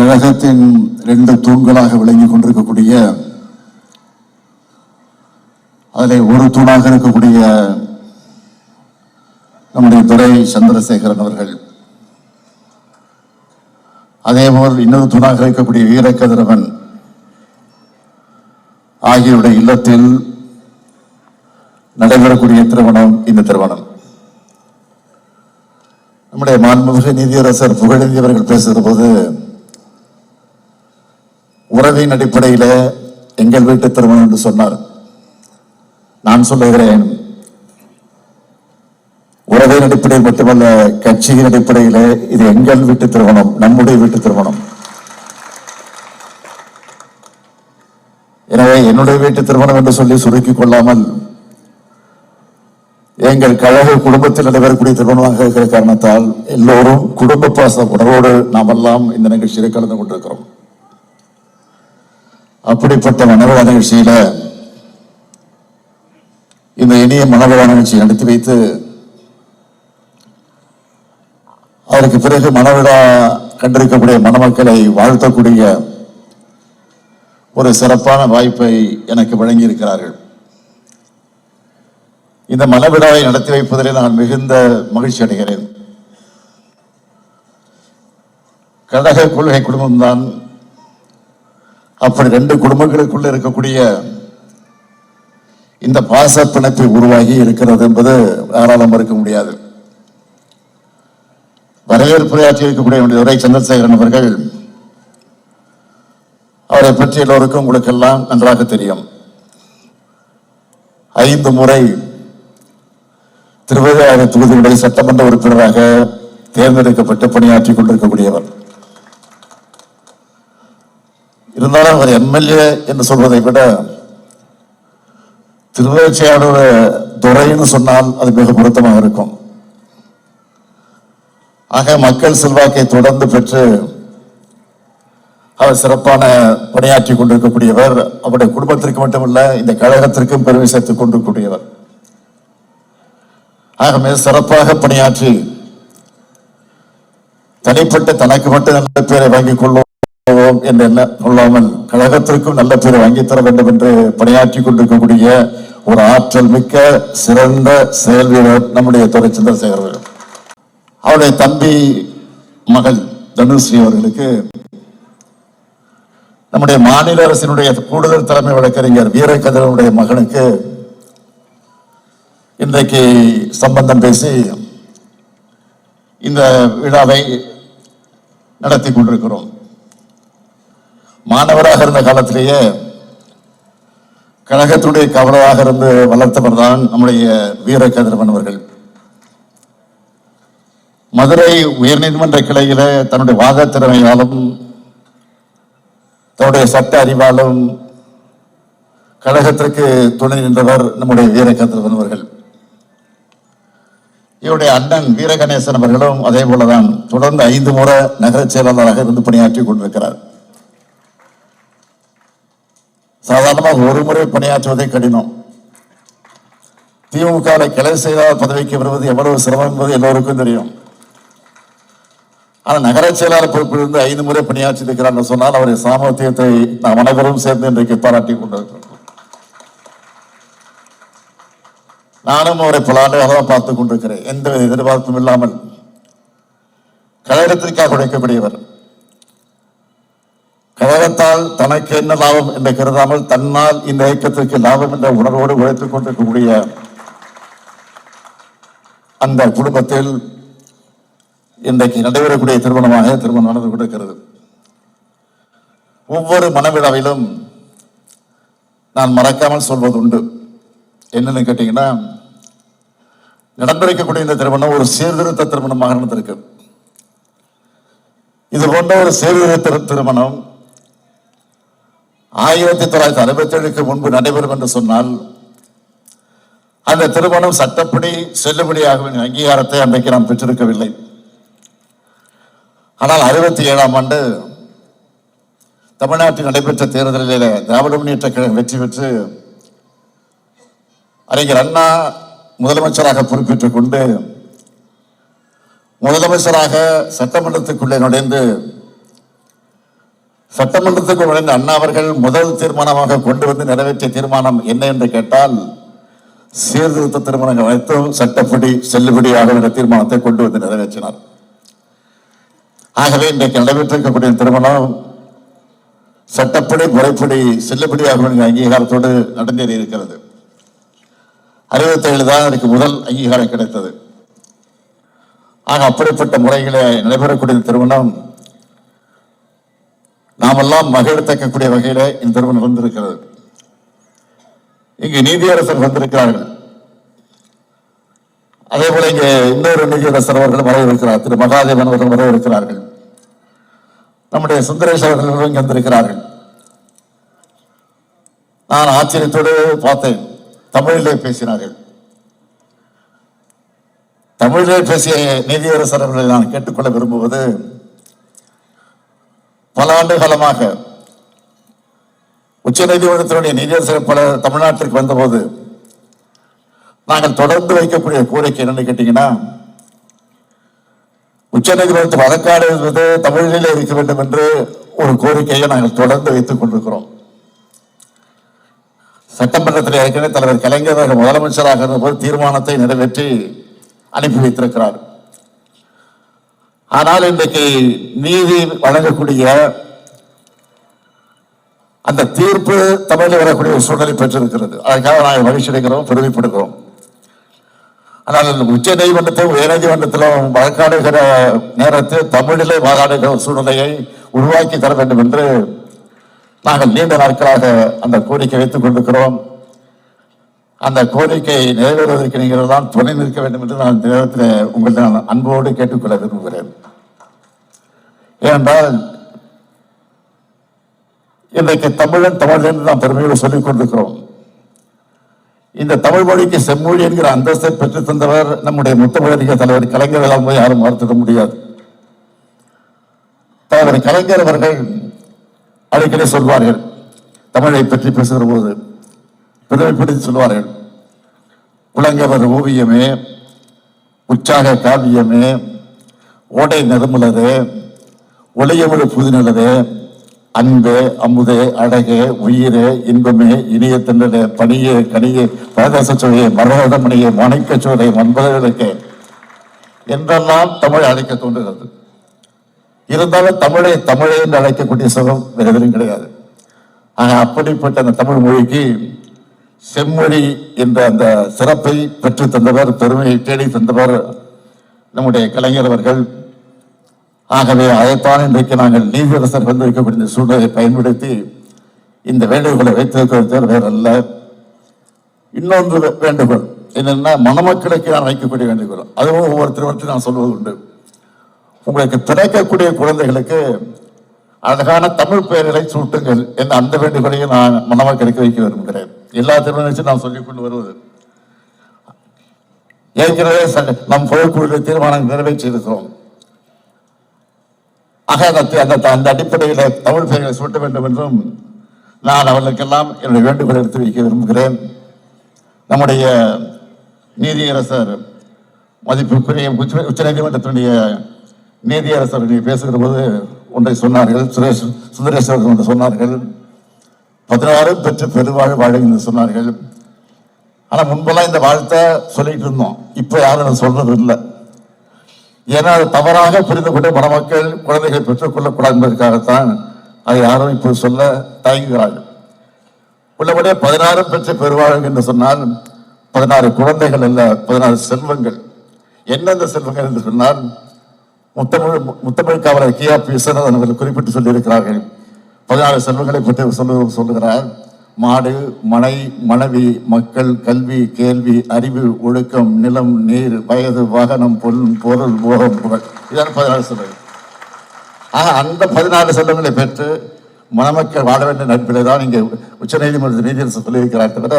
கழகத்தின் ரெண்டு தூண்களாக விளங்கி கொண்டிருக்கக்கூடிய அதில் ஒரு தூணாக இருக்கக்கூடிய நம்முடைய துறை சந்திரசேகரன் அவர்கள். அதேபோல் இன்னொரு தூணாக இருக்கக்கூடிய வீரக்கதிரவன் ஆகியோருடைய இல்லத்தில் நடைபெறக்கூடிய திருமணம் இந்த திருமணம். நம்முடைய மாண்புமிகு நீதியரசர் புகழேந்தி அவர்கள் பேசுகிற போது உறவின் அடிப்படையில எங்கள் வீட்டு திருமணம் என்று சொன்னார். நான் சொல்லுகிறேன் உறவின் அடிப்படையில் மட்டுமல்ல கட்சியின் அடிப்படையில இது எங்கள் வீட்டு திருமணம் நம்முடைய வீட்டு திருமணம். எனவே என்னுடைய வீட்டு திருமணம் என்று சொல்லி சுருக்கிக் கொள்ளாமல் எங்கள் கழக குடும்பத்தில் நடைபெறக்கூடிய திருமணமாக இருக்கிற காரணத்தால் எல்லோரும் குடும்ப பாச உணர்வோடு நாம் எல்லாம் இந்த நிகழ்ச்சியில் கலந்து கொண்டிருக்கிறோம். அப்படிப்பட்ட மனவிழா நிகழ்ச்சியில இந்த இனிய மனவிழா நிகழ்ச்சியை நடத்தி வைத்து அதற்கு பிறகு மனவிழா கண்டிருக்கக்கூடிய மணமக்களை வாழ்த்தக்கூடிய ஒரு சிறப்பான வாய்ப்பை எனக்கு வழங்கி இருக்கிறார்கள் இந்த மனவிழாவை நடத்தி வைப்பதில் நான் மிகுந்த மகிழ்ச்சி அடைகிறேன். கழக கொள்கை குடும்பம்தான் அப்படி ரெண்டு குடும்பங்களுக்குள்ள இருக்கக்கூடிய இந்த பாச பிணைப்பு உருவாகி இருக்கிறது என்பது யாராலும் மறுக்க முடியாது. வரவேற்புரையாற்றி இருக்கக்கூடிய உரை சந்திரசேகரன் அவர்கள் அவரை பற்றி எல்லோருக்கும் உங்களுக்கு எல்லாம் நன்றாக தெரியும். ஐந்து முறை திருவிழா தொகுதியுடைய சட்டமன்ற உறுப்பினராக தேர்ந்தெடுக்கப்பட்டு பணியாற்றிக் கொண்டிருக்கக்கூடியவர். இருந்தாலும் அவர் எம்எல்ஏ என்று சொல்வதை விட திருவேச்சையாளர் துறைன்னு சொன்னால் அது மிக பொருத்தமாக இருக்கும். ஆக மக்கள் செல்வாக்கை தொடர்ந்து பெற்று அவர் சிறப்பான பணியாற்றி கொண்டிருக்கக்கூடியவர். அவருடைய குடும்பத்திற்கு மட்டுமல்ல இந்த கழகத்திற்கும் பெருமை சேர்த்துக் கொண்டிருக்கக்கூடியவர். ஆக மிக சிறப்பாக பணியாற்றி தனிப்பட்ட தனக்கு மட்டும் நல்ல பேரை வாங்கிக் போவோம் என்று என்ன கழகத்திற்கும் நல்ல பேர் வாங்கித் தர வேண்டும் என்று பணியாற்றி கொண்டிருக்கக்கூடிய ஒரு ஆற்றல் மிக்க சிறந்த செயல் வீரர் நம்முடைய துறை சந்திரசேகர் அவர்கள். அவருடைய தம்பி மகள் தனுஸ்ரீ அவர்களுக்கு நம்முடைய மாநில அரசினுடைய கூடுதல் தலைமை வழக்கறிஞர் வீரகதிரனுடைய மகனுக்கு இன்றைக்கு சம்பந்தம் பேசி இந்த விழாவை நடத்தி கொண்டிருக்கிறோம். மாணவராக இருந்த காலத்திலேயே கழகத்துடைய கவலராக இருந்து வளர்த்தவர் தான் நம்முடைய வீரகதிரவன் அவர்கள். மதுரை உயர்நீதிமன்ற கிளையில தன்னுடைய வாத திறமையாலும் தன்னுடைய சட்ட அறிவாலும் கழகத்திற்கு துணை நின்றவர் நம்முடைய வீரகதிரவன் அவர்கள். இவருடைய அண்ணன் வீரகணேசன் அவர்களும் அதே போலதான் தொடர்ந்து ஐந்து முறை நகர செயலாளராக இருந்து பணியாற்றி கொண்டிருக்கிறார். சாதாரணமாக ஒரு முறை பணியாற்றுவதே கடினம். திமுக கிளை செயலாளர் பதவிக்கு வருவது எவ்வளவு சிரமம் என்பது எல்லோருக்கும் தெரியும். ஆனால் நகர செயலாளர் பொறுப்பிலிருந்து ஐந்து முறை பணியாற்றி இருக்கிறார் சொன்னால் அவருடைய சாமர்த்தியத்தை நாம் அனைவரும் சேர்ந்து இன்றைக்கு பாராட்டி கொண்டிருக்கிறோம். நானும் அவரை பல ஆண்டுகளாக பார்த்துக் கொண்டிருக்கிறேன். எந்த எதிர்பார்ப்பும் இல்லாமல் கழகத்திற்காக உழைக்கக்கூடியவர். உலகத்தால் தனக்கு என்ன லாபம் என்று கருதாமல் தன்னால் இந்த இயக்கத்திற்கு லாபம் என்ற உணர்வோடு உழைத்துக் கொண்டிருக்கக்கூடிய அந்த குடும்பத்தில் இன்றைக்கு நடைபெறக்கூடிய திருமணமாக திருமணம் நடந்து கொண்டிருக்கிறது. ஒவ்வொரு மனவிழாவிலும் நான் மறக்காமல் சொல்வது உண்டு. என்னன்னு கேட்டீங்கன்னா நடந்திருக்கக்கூடிய இந்த திருமணம் ஒரு சீர்திருத்த திருமணமாக நடந்திருக்கு. இது போன்ற ஒரு சீர்திருத்த திருமணம் ஆயிரத்தி தொள்ளாயிரத்தி அறுபத்தி ஏழுக்கு முன்பு நடைபெறும் என்று சொன்னால் அந்த திருமணம் சட்டப்படி செல்லுபடியாக அங்கீகாரத்தை அன்றைக்கு நாம் பெற்றிருக்கவில்லை. ஆனால் அறுபத்தி ஏழாம் ஆண்டு தமிழ்நாட்டில் நடைபெற்ற தேர்தலில் திராவிட முன்னேற்ற கழகம் வெற்றி பெற்று அறிஞர் அண்ணா முதலமைச்சராக பொறுப்பேற்றுக் கொண்டு முதலமைச்சராக சட்டமன்றத்துக்குள்ளே நுழைந்து சட்டமன்றத்துக்கு நுழைந்த அண்ணா அவர்கள் முதல் தீர்மானமாக கொண்டு வந்து நிறைவேற்றிய தீர்மானம் என்ன என்று கேட்டால் சீர்திருத்த திருமணங்கள் அனைத்தும் சட்டப்படி செல்லுபடியாக என்ற தீர்மானத்தை கொண்டு வந்து நிறைவேற்றினார். ஆகவே இன்றைக்கு நடைபெற்றிருக்கக்கூடிய திருமணம் சட்டப்படி முறைப்படி செல்லுபடியாக என்கிற அங்கீகாரத்தோடு நடந்தேறி இருக்கிறது. அறுபத்தேழு தான் அதுக்கு முதல் அங்கீகாரம் கிடைத்தது. ஆக அப்படிப்பட்ட முறைகளை நடைபெறக்கூடிய திருமணம் நாமெல்லாம் மகிழத்தக்கக்கூடிய வகையில இந்த திருமணம் வந்திருக்கிறது இங்கு நீதியரசர் வந்திருக்கிறார்கள். அதே போல இங்கே இன்னொரு நீதியரசர் அவர்கள் வரவிருக்கிறார். திரு மகாதேவன் அவர்கள் வரவிருக்கிறார்கள். நம்முடைய சுந்தரேஷ் அவர்கள் இங்கே வந்திருக்கிறார்கள். நான் ஆச்சரியத்தோடு பார்த்தேன். தமிழிலே பேசினார்கள். தமிழிலே பேசிய நீதியரசர் அவர்களை நான் கேட்டுக்கொள்ள விரும்புவது பல ஆண்டு காலமாக உச்ச நீதிமன்றத்தினுடைய நீதியரசர் பல தமிழ்நாட்டிற்கு வந்தபோது நாங்கள் தொடர்ந்து வைக்கக்கூடிய கோரிக்கை என்னன்னு கேட்டீங்கன்னா உச்ச நீதிமன்றத்தில் வழக்காடு என்பது தமிழில் இருக்க வேண்டும் என்று ஒரு கோரிக்கையை நாங்கள் தொடர்ந்து வைத்துக் கொண்டிருக்கிறோம். சட்டமன்றத்தில் ஏற்கனவே தலைவர் கலைஞர் முதலமைச்சராக இருந்தபோது தீர்மானத்தை நிறைவேற்றி அனுப்பி வைத்திருக்கிறார். ஆனால் இன்றைக்கு நீதி வழங்கக்கூடிய அந்த தீர்ப்பு தமிழில் வரக்கூடிய ஒரு சூழ்நிலை பெற்றிருக்கிறது. அதுக்காக நாங்கள் மகிழ்ச்சி அடைகிறோம் பெருமைப்படுகிறோம். ஆனால் உச்ச நீதிமன்றத்திலும் உயர்நீதிமன்றத்திலும் வழக்காடுகிற நேரத்தில் தமிழிலே வாதாடுகிற ஒரு சூழ்நிலையை உருவாக்கி தர வேண்டும் என்று நாங்கள் நீண்ட நாட்களாக அந்த கோரிக்கை வைத்துக் கொண்டிருக்கிறோம். அந்த கோரிக்கை நிறைவேறுவதற்கு நீங்கள் தான் துணை நிற்க வேண்டும் என்று நான் இந்த நேரத்தில் உங்களிடம் நான் அன்போடு கேட்டுக்கொள்ள விரும்புகிறேன். ஏனென்றால் இன்றைக்கு தமிழன் தமிழ் என்று நாம் பெருமையோடு சொல்லிக் கொண்டிருக்கிறோம். இந்த தமிழ் மொழிக்கு செம்மொழி என்கிற அந்தஸ்தை பெற்றுத் தந்தவர் நம்முடைய முத்தமிழறிஞர் தலைவர் கலைஞர் போய் யாரும் மறுத்துட முடியாது. தலைவர் கலைஞர் அவர்கள் அடிக்கடி சொல்வார்கள் தமிழை பற்றி பேசுகிற போது பெருமைப்படுத்தி சொல்வார்கள். புலங்கவர் ஓவியமே உற்சாக காவியமே ஓடை நறுமலரே உடையவள் புதினலரே அன்பு அமுதே அழகு உயிரே இன்பமே இனிய திண்டலே பணியே கனியே பரதேச சுவையே மரகதமணியே மணிக்க சோலை மன்பதற்கு என்றெல்லாம் தமிழ் அழைக்க தோன்றுகிறது. இருந்தாலும் தமிழை தமிழை என்று அழைக்கக்கூடிய சுகம் வேறு எதிலும் கிடையாது. ஆனால் அப்படிப்பட்ட அந்த தமிழ் மொழிக்கு செம்மொழி என்ற அந்த சிறப்பை பெற்று தந்தவர் பெருமையை தேடி தந்தவர் நம்முடைய கலைஞர் அவர்கள் ஆகவே அதைத்தான் இன்றைக்கு நாங்கள் நீதியரசர் வந்து வைக்கக்கூடிய இந்த சூழ்நிலையை பயன்படுத்தி இந்த வேண்டுகோளை வைத்திருக்கிறது வேறல்ல இன்னொன்று வேண்டுகோள். என்னென்னா மணமக்களுக்கு நான் வைக்கக்கூடிய வேண்டுகோள். அதுவும் ஒவ்வொரு திருமணத்தையும் நான் சொல்வது உண்டு. உங்களுக்கு பிறக்கக்கூடிய குழந்தைகளுக்கு அழகான தமிழ் பெயர்களை சூட்டுங்கள் என்ற அந்த வேண்டுகோளையும் நான் மணமக்களுக்கு வைக்க விரும்புகிறேன். எல்லா திருமணத்தையும் நான் சொல்லிக் கொண்டு வருவது. ஏற்கனவே நம் பொதுக்குழுவில் தீர்மானம் நிறைவேற்றி இருக்கிறோம் ஆக அந்த அந்த அந்த அடிப்படையில் தமிழ் பெயர்களை சூட்ட வேண்டும் என்றும் நான் அவர்களுக்கெல்லாம் என்னுடைய வேண்டுகோளை எடுத்து வைக்க விரும்புகிறேன். நம்முடைய நீதியரசர் மதிப்புக்குரிய உச்ச உச்சநீதிமன்றத்தினுடைய நீதியரசர் பேசுகிற போது ஒன்றை சொன்னார்கள். சுரேஷ் சுந்தரேஸ்வரர் ஒன்று சொன்னார்கள். பதினாறு பெற்று பெருவாழ் வாழும் என்று சொன்னார்கள். ஆனால் முன்பெல்லாம் இந்த வாழ்த்தை சொல்லிட்டு இருந்தோம். இப்போ யாரும் சொல்றது இல்லை ஏன்னா அது தவறாக புரிந்து கொண்டு மணமக்கள் குழந்தைகளை பெற்றுக்கொள்ளக்கூடாது என்பதற்காகத்தான் அதை யாரும் இப்போது சொல்ல தயங்குகிறார்கள். உள்ளபடியே பதினாறு பெற்ற பெறுவார்கள் என்று சொன்னால் பதினாறு குழந்தைகள் அல்ல பதினாறு செல்வங்கள். எந்தெந்த செல்வங்கள் என்று சொன்னால் முத்தமிழ் முத்தமிழ் காவலர் கியா பி விஸ்வநாதன் அவர்கள் குறிப்பிட்டு சொல்லியிருக்கிறார்கள். பதினாறு செல்வங்களை பற்றி சொல்லு சொல்லுகிறார். மாடு மனை மனைவி மக்கள் கல்வி கேள்வி அறிவு ஒழுக்கம் நிலம் நீர் வயது வாகனம் பொருள் பொருள் போகம் புகழ். இதான் பதினாறு செல்வங்கள் ஆக அந்த பதினாலு செல்வங்களை பெற்று மணமக்கள் வாழ வேண்டிய நட்பிலே தான் இங்கே உச்சநீதிமன்ற நீதியரசு சொல்லியிருக்கிறார் தவிர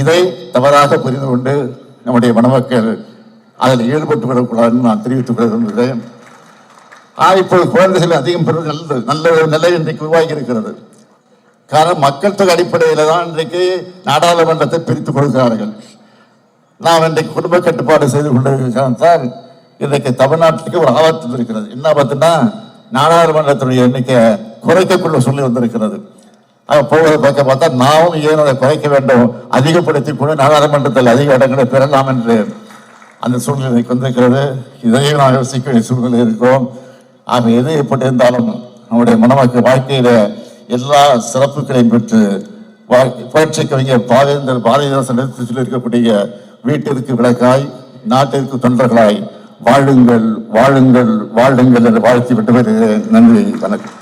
இதை தவறாக புரிந்து கொண்டு நம்முடைய மணமக்கள் அதில் ஈடுபட்டு விடக்கூடாதுன்னு நான் தெரிவித்துக் கொள்ள விரும்புகிறேன். ஆனால் இப்போது குழந்தைகள் அதிகம் பெறுவது நல்லது நல்ல ஒரு நிலை இன்றைக்கு உருவாகி இருக்கிறது. காரணம் மக்கள் தொகை அடிப்படையில் தான் இன்றைக்கு நாடாளுமன்றத்தை பிரித்து கொடுக்கிறார்கள் நாம் இன்றைக்கு குடும்ப கட்டுப்பாடு செய்து கொண்டிருக்கிறதால் இன்றைக்கு தமிழ்நாட்டுக்கு ஒரு ஆபத்து இருக்கிறது. என்ன பார்த்தீங்கன்னா நாடாளுமன்றத்தினுடைய எண்ணிக்கை குறைக்கக்குள்ள சொல்லி வந்திருக்கிறது. ஆக போவதை பார்க்க பார்த்தா நாமும் ஏன் அதை குறைக்க வேண்டும்? அதிகப்படுத்தி கூட நாடாளுமன்றத்தில் அதிக இடங்களை பெறலாம் என்று அந்த சூழ்நிலை வந்திருக்கிறது. இதையும் நாம் யோசிக்க வேண்டிய சூழ்நிலை இருக்கிறோம் ஆக எது எப்படி இருந்தாலும் நம்முடைய மனமக்கு வாழ்க்கையில எல்லா சிறப்புகளையும் பெற்று புரட்சி கவிஞர் பாவேந்தர் பாரதிதாசன் எடுத்து சொல்லியிருக்கக்கூடிய வீட்டிற்கு விளக்காய் நாட்டிற்கு தொண்டர்களாய் வாழுங்கள் வாழுங்கள் வாழுங்கள் என்று வாழ்த்தி விட்டு வருகிறேன் நன்றி வணக்கம்.